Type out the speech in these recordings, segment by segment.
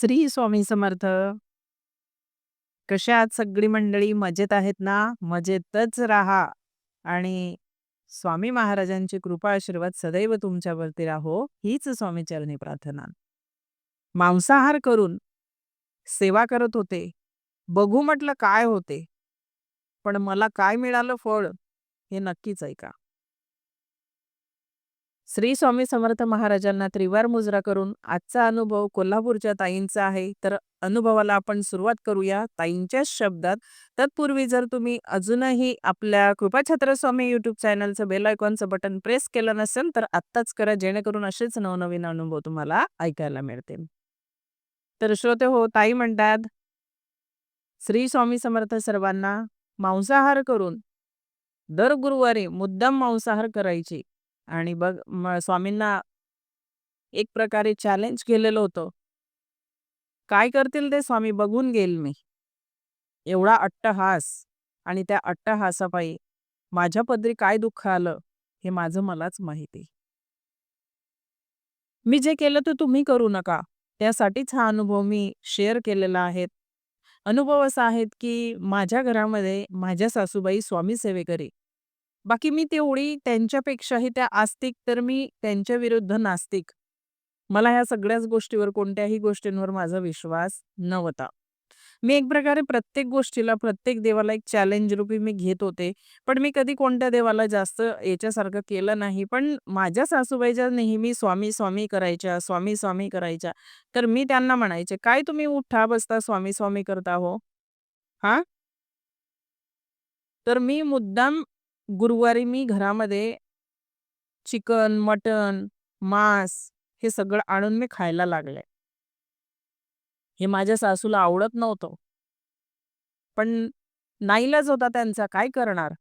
श्री स्वामी समर्थ. कशा आहात सगळी मंडळी? मजेत आहेत ना? मजेतच राहा आणि स्वामी महाराजांची कृपा आशीर्वाद सदैव तुमच्यावरती राहो, हीच स्वामी चरणी प्रार्थना. मांसाहार करून सेवा करत होते. बघू म्हटलं काय होते. पण मला काय मिळालं फळ, हे नक्कीच ऐका. श्री स्वामी समर्थ महाराजांना त्रिवार मुजरा करून आजचा अनुभव कोल्हापूरच्या ताईंचा आहे. तर अनुभवाला आपण सुरुवात करूया ताईंच्याच शब्दात. तत्पूर्वी जर तुम्ही अजूनही आपल्या कृपाछत्र स्वामी यूट्यूब चॅनलचं बेल आयकॉनचं बटन प्रेस केलं नसेल तर आत्ताच करा जेणेकरून असेच नवनवीन अनुभव तुम्हाला ऐकायला मिळतील. तर श्रोते हो ताई म्हणतात श्री स्वामी समर्थ सर्वांना मांसाहार करून दर गुरुवारी मुद्दाम मांसाहार करायची आणि बघ म स्वामींना एक प्रकारे चॅलेंज केलेलं होतं. काय करतील ते स्वामी बघून घेईल मी. एवढा अट्टहास आणि त्या अट्टहासापायी माझ्या पदरी काय दुःख आलं, हे माझं मलाच माहिती. मी जे केलं ते तुम्ही करू नका. त्यासाठीच हा अनुभव मी शेअर केलेला आहे. अनुभव असा आहे की माझ्या घरामध्ये माझ्या सासूबाई स्वामी सेवेकरी. बाकी मी तेवढी त्यांच्यापेक्षाही त्या आस्तिक तर मी त्यांच्या विरुद्ध नास्तिक. मला ह्या सगळ्याच गोष्टीवर कोणत्याही गोष्टींवर माझा विश्वास नव्हता. मी एक प्रकारे प्रत्येक गोष्टीला, प्रत्येक देवाला एक चॅलेंज रूपी मी घेत होते. पण मी कधी कोणत्या देवाला जास्त याच्यासारखं केलं नाही. पण माझ्या सासूबाईच्या नेहमी स्वामी, स्वामी करायच्या, स्वामी, स्वामी करायच्या. तर मी त्यांना म्हणायचे, "काय तुम्ही उठा बसता स्वामी, स्वामी करता हो? हा तर मी मुद्दाम गुरुवारी मी घरामध्ये चिकन, मटन मांस हे सगळं आणून मी खायला लागले. हे माझ्या सासूला आवडत नव्हतं. पण नाईलाज होता त्यांचा, काय करणार?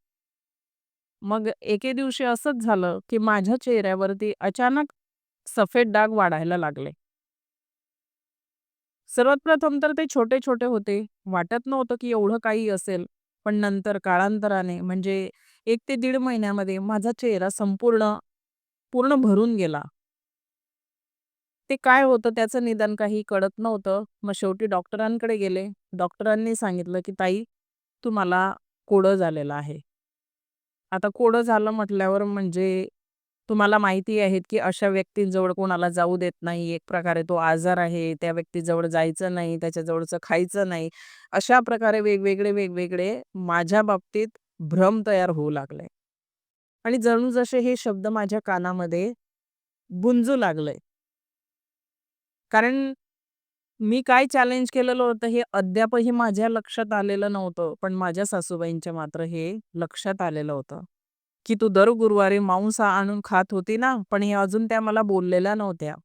मग एके दिवशी असंच झालं की माझ्या चेहऱ्यावरती अचानक सफेद डाग वाढायला लागले. सर्वात प्रथम तर ते छोटे-छोटे होते. वाटत नव्हतं की एवढं काही असेल. पण नंतर काळांतराने म्हणजे एक ते दीड महिन्यामध्ये माझा चेहरा संपूर्ण पूर्ण भरून गेला. ते काय होतं त्याचं निदान काही कळत नव्हतं. मग शेवटी डॉक्टरांकडे गेले. डॉक्टरांनी सांगितलं की "ताई, तुम्हाला कोडं झालेलं आहे." आता कोडं झालं म्हटल्यावर म्हणजे तुम्हाला माहिती आहेत की अशा व्यक्तींजवळ कोणाला जाऊ देत नाही. एक प्रकारे तो आजार आहे. त्या व्यक्तीजवळ जायचं नाही, त्याच्याजवळचं खायचं नाही. अशा प्रकारे वेगवेगळे, वेगवेगळे माझ्या बाबतीत भ्रम तयार होऊ लागलाय आणि जणू जसे हे शब्द माझ्या कानामध्ये गुंजू लागलंय कारण मी काय चॅलेंज केलेलं होतं हे अद्यापही माझ्या लक्षात आलेलं नव्हतं. पण माझ्या सासूबाईंच्या मात्र हे लक्षात आलेलं होतं. की "तू दर गुरुवारी मांस आणून खात होती ना?" पण हे अजून त्या मला बोललेल्या नव्हत्या.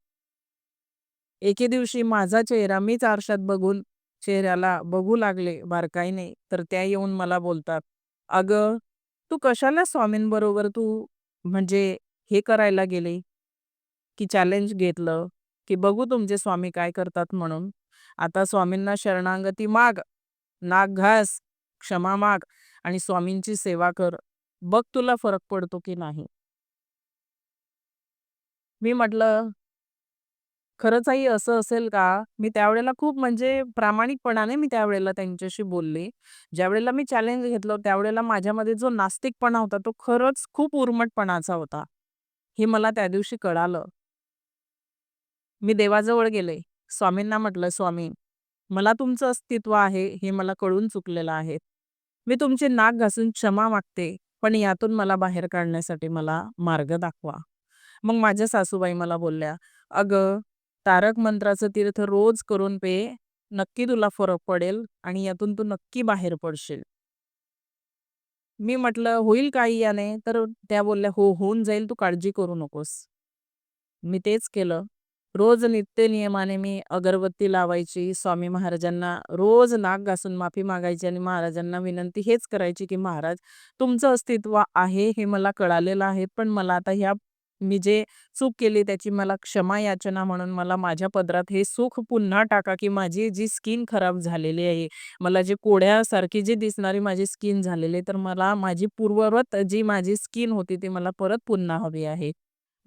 एके दिवशी माझा चेहरा मीच आरशात बघून चेहऱ्याला बघू लागले बारकाईने. तर त्या येऊन मला बोलतात, "अगं, तू कशाला स्वामींबरोबर तू म्हणजे हे करायला गेले की चॅलेंज घेतलं की बघू तुमचे स्वामी काय करतात म्हणून. आता स्वामींना शरणागती माग, नाक घास, क्षमा माग आणि स्वामींची सेवा कर. बघ तुला फरक पडतो की नाही." मी म्हटलं, "खरंच आई असं असेल का?" मी त्यावेळेला खूप म्हणजे प्रामाणिकपणाने मी त्यावेळेला त्यांच्याशी बोलले. ज्यावेळेला मी चॅलेंज घेतलं त्यावेळेला माझ्यामध्ये जो नास्तिकपणा होता तो खरंच खूप उर्मटपणाचा होता. हे मला त्या दिवशी कळालं. मी देवाजवळ गेले. स्वामींना म्हटलं, "स्वामी, मला तुमचं अस्तित्व आहे हे मला कळून चुकलेलं आहे. मी तुमचे नाक घासून क्षमा मागते. पण यातून मला बाहेर काढण्यासाठी मला मार्ग दाखवा." मग माझ्या सासूबाई मला बोलल्या, "अगं, तारक मंत्राचं तीर्थ रोज करून पे. नक्की तुला फरक पडेल आणि यातून तू नक्की बाहेर पडशील." मी म्हटलं, "होईल काही याने?" तर त्या बोलल्या, "हो, होऊन जाईल. तू काळजी करू नकोस." मी तेच केलं. रोज नित्य नियमाने मी अगरबत्ती लावायची. स्वामी महाराजांना रोज नाक घासून माफी मागायची आणि महाराजांना विनंती हेच करायची की "महाराज, तुमचं अस्तित्व आहे हे मला कळालेलं आहे. पण मला आता ह्या मी जे चूक केली त्याची मला क्षमा याचना म्हणून मला माझ्या पदरात हे सुख पुन्हा टाका की माझी जी स्किन खराब झालेली आहे, मला जे कोड्यासारखी जी दिसणारी माझी स्किन झालेली आहे, तर मला माझी पूर्ववत जी माझी स्किन होती ती मला परत पुन्हा हवी आहे."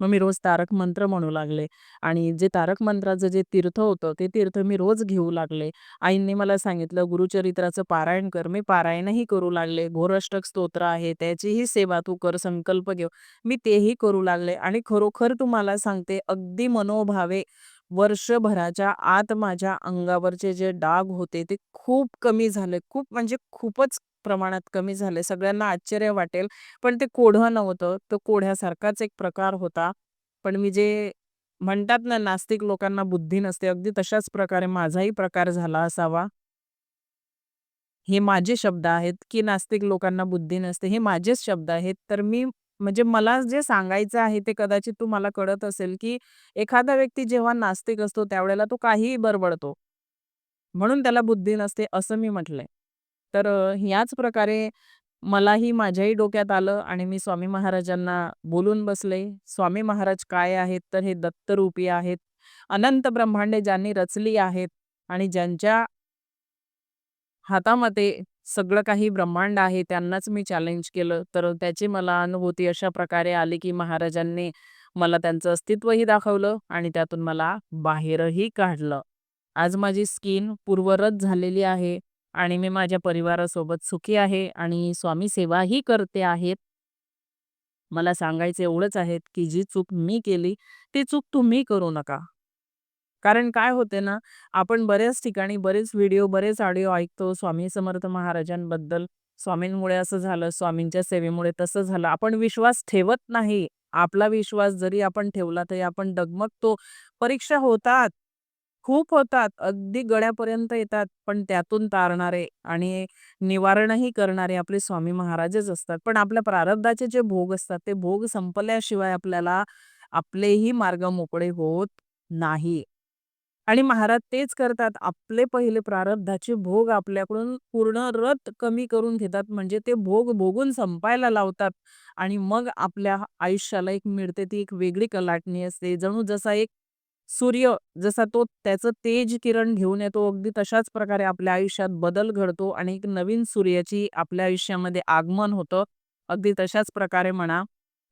मग मी रोज तारक मंत्र म्हणू लागले आणि जे तारक मंत्राचं जे तीर्थ होतं, ते तीर्थ मी रोज घेऊ लागले. आईंनी मला सांगितलं, "गुरुचरित्राचं पारायण कर." मी पारायणही करू लागले. घोरष्टक स्तोत्र आहे, त्याचीही सेवा तू कर, संकल्प घेऊ. मी तेही करू लागले आणि खरोखर तुम्हाला सांगते, अगदी मनोभावे वर्षभराच्या आत माझ्या अंगावरचे जे डाग होते, ते खूप कमी झाले. खूप म्हणजे खूपच प्रमाणात कमी झाले. सगळ्यांना आश्चर्य वाटेल, पण ते कोढं नव्हतं. तो कोढ्यासारखाच एक प्रकार होता. पण मी जे म्हणतात ना, नास्तिक लोकांना बुद्धी नसते, अगदी तशाच प्रकारे माझाही प्रकार झाला असावा. हे माझे शब्द आहेत, की नास्तिक लोकांना बुद्धी नसते. हे माझेच शब्द आहेत. तर मी म्हणजे मला जे सांगायचं आहे, ते कदाचित तुम्हाला कळत असेल, की एखादा व्यक्ती जेव्हा नास्तिक असतो, त्यावेळेला तो काहीही बरबडतो म्हणून त्याला बुद्धी नसते, असं मी म्हटलंय. तर याच ह्याच प्रकारे मलाही माझ्याही डोक्यात आलं आणि मी स्वामी महाराजांना बोलून बसले. स्वामी महाराज काय आहेत? तर हे दत्तरूपी आहेत. अनंत ब्रह्मांडे ज्यांनी रचली आहेत आणि ज्यांच्या हातामध्ये सगळं काही ब्रह्मांड आहे, त्यांनाच मी चॅलेंज केलं. तर त्याची मला अनुभूती अशा प्रकारे आली, की महाराजांनी मला त्यांचं अस्तित्वही दाखवलं आणि त्यातून मला बाहेरही काढलं. आज माझी स्किन पूर्वरत झालेली आहे आणि मी माझ्या परिवारासोबत सुखी आहे आणि स्वामी सेवाही करते आहेत. मला सांगायचं एवढंच आहे, की जी चूक मी केली, ती चूक तुम्ही करू नका. कारण काय होते ना, आपण बऱ्याच ठिकाणी बरेच व्हिडिओ, बरेच ऑडिओ ऐकतो स्वामी समर्थ महाराजांबद्दल. स्वामींमुळे असं झालं, स्वामींच्या सेवेमुळे तसं झालं. आपण विश्वास ठेवत नाही. आपला विश्वास जरी आपण ठेवला, तरी आपण डगमगतो. परीक्षा होतात, खूप होतात, अगदी गळ्यापर्यंत येतात. पण त्यातून तारणारे आणि निवारणही करणारे आपले स्वामी महाराजच असतात. पण आपल्या प्रारब्धाचे जे भोग असतात, ते भोग संपल्याशिवाय आपल्याला आपलेही मार्ग मोकळे होत नाही. आणि महाराज तेच करतात. आपले पहिले प्रारब्धाचे भोग आपल्याकडून पूर्ण रथ कमी करून घेतात. म्हणजे ते भोग भोगून संपायला लावतात आणि मग आपल्या आयुष्याला एक मिळते ती एक वेगळी कलाटणी असते. जणू जसा एक सूर्य जसा तो त्याचं तेज किरण घेऊन येतो, अगदी तशाच प्रकारे आपल्या आयुष्यात बदल घडतो आणि एक नवीन सूर्याची आपल्या आयुष्यामध्ये आगमन होतं. अगदी तशाच प्रकारे म्हणा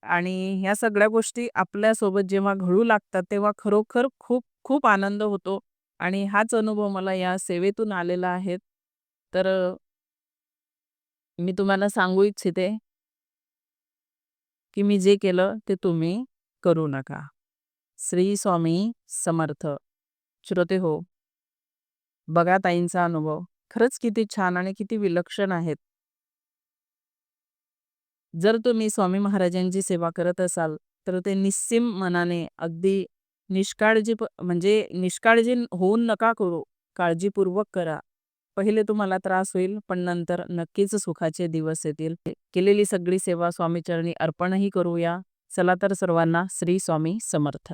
आणि ह्या सगळ्या गोष्टी आपल्यासोबत जेव्हा घडू लागतात, तेव्हा खरोखर खूप खूप आनंद होतो आणि हाच अनुभव मला या सेवेतून आलेला आहे. तर मी तुम्हाला सांगू इच्छिते की मी जे केलं ते तुम्ही करू नका. श्री स्वामी समर्थ. श्रोते हो, बघा ताईंचा अनुभव खरंच किती छान आणि किती विलक्षण आहेत. जर तुम्ही स्वामी महाराजांची सेवा करत असाल, तर ते निस्सीम मनाने अगदी निष्काळजी म्हणजे निष्काळजी होऊन नका करू. काळजीपूर्वक करा. पहिले तुम्हाला त्रास होईल, पण नंतर नक्कीच सुखाचे दिवस येतील. केलेली सगळी सेवा स्वामीचरणी अर्पणही करूया. चला तर सर्वांना श्री स्वामी समर्थ.